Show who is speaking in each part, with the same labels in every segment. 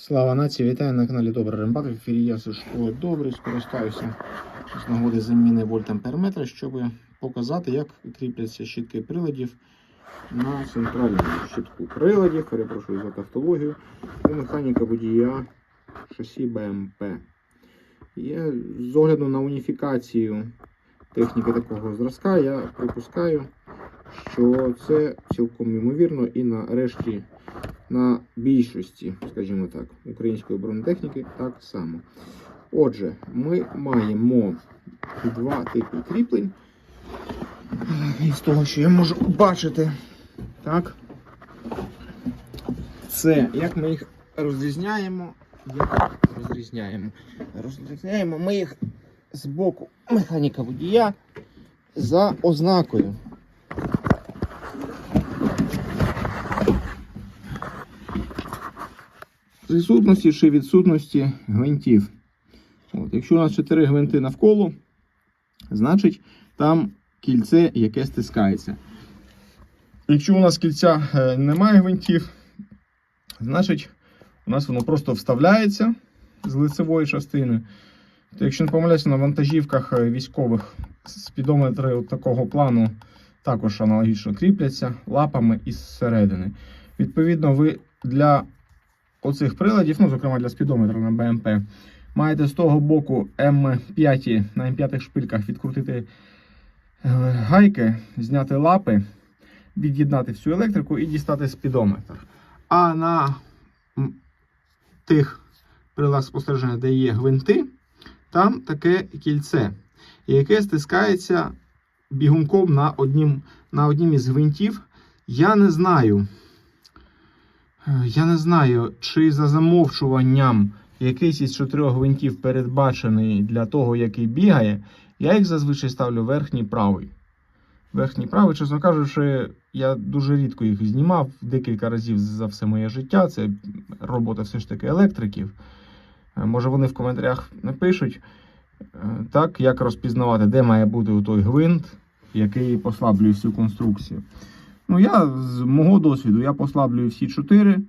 Speaker 1: Слава нації, вітаю на каналі Добрий Рембат. В ефірі я Сашко Добрий. Скористаюся з нагоди заміни вольтамперметра, щоб показати, як кріпляться щітки приладів на центральному щитку приладів. Перепрошую за тавтологію. У механіка водія шасі БМП. Є з огляду на уніфікацію техніки такого зразка, я припускаю, що це цілком ймовірно і нарешті на більшості, скажімо так, української бронетехніки так само. Отже, ми маємо два типи кріплень. Із того, що я можу бачити, так. Це як ми їх розрізняємо. Як розрізняємо? Розрізняємо ми їх з боку механіка водія за ознакою. Присутності чи відсутності гвинтів. От, якщо у нас 4 гвинти навколо, значить там кільце, яке стискається. Якщо у нас кільця е, немає гвинтів, значить у нас воно просто вставляється з лицевої частини. То якщо не помиляюся, на вантажівках е, військових спідометри от такого плану також аналогічно кріпляться лапами із середини. Відповідно, ви для оцих приладів, ну, зокрема для спідометра на БМП, маєте з того боку М5 на М5 шпильках відкрутити е, гайки, зняти лапи, від'єднати всю електрику і дістати спідометр. А на тих приладах спостереження, де є гвинти, там таке кільце, яке стискається бігунком на однім, на однім із гвинтів. Я не знаю. Е, Я не знаю, чи за замовчуванням якийсь із чотирьох гвинтів передбачений для того, який бігає, я їх зазвичай ставлю верхній правий. Верхній правий, чесно кажучи, я дуже рідко їх знімав декілька разів за все моє життя. Це робота все ж таки електриків. Е, Може вони в коментарях напишуть, е, так, як розпізнавати, де має бути той гвинт, який послаблює всю конструкцію. Ну, я з мого досвіду я послаблюю всі чотири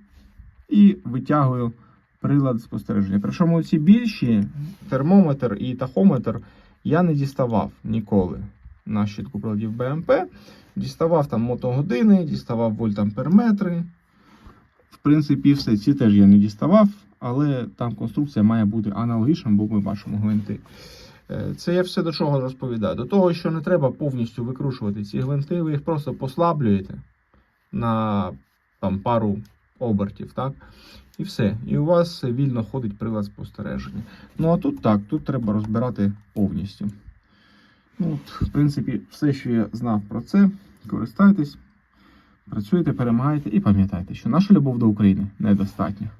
Speaker 1: і витягую прилад спостереження. Причому ці більші термометр і тахометр я не діставав ніколи на щитку приладів БМП. Діставав там мотогодини, діставав вольтамперметри. В принципі, все. Ці теж я не діставав, але там конструкція має бути аналогічна, бо ми бачимо гвинти. Е, Це я все до чого розповідаю. До того, що не треба повністю викручувати ці гвинти, ви їх просто послаблюєте на там, пару обертів, так? І все. І у вас вільно ходить прилад спостереження. Ну а тут так, тут треба розбирати повністю. Ну, от, В принципі, все, що я знав про це, користайтесь, працюйте, перемагайте і пам'ятайте, що наша любов до України недостатня.